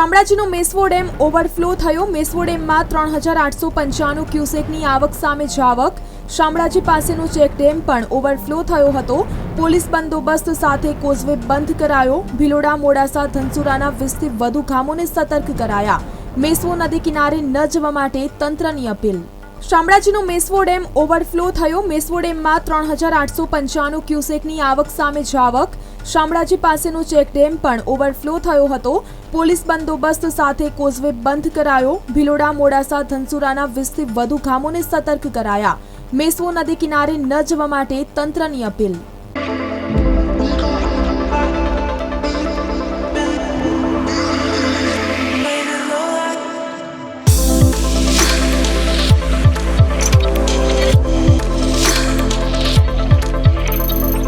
શામળાજીનો Meshvo dam overflow થયો. મેસવો ડેમમાં ત્રણ હજાર આઠસો પંચાણું ક્યુસેકની આવક સામે જાવક. શામળાજી પાસેનો ચેક ડેમ પણ ઓવરફ્લો થયો હતો. પોલીસ બંદોબસ્ત સાથે કોઝવે બંધ કરાયો. ભિલોડા, મોડાસા, ધનસુરાના વીસથી વધુ ગામોને સતર્ક કરાયા. મેસવો નદી કિનારે ન જવા માટે તંત્રની અપીલ શામળાજીનો મેસવો ડેમ ઓવરફ્લો થયો. મેસવો ડેમમાં ત્રણ હજાર આઠસો પંચાણું ક્યુસેકની આવક સામે જાવક. શામળાજી પાસેનો ચેક ડેમ પણ ઓવરફ્લો થયો હતો. પોલીસ બંદોબસ્ત સાથે કોઝવે બંધ કરાયો. ભિલોડા, મોડાસા, ધનસુરાના વીસથી વધુ ગામોને સતર્ક કરાયા. મેસવો નદી કિનારે ન જવા માટે તંત્રની અપીલ.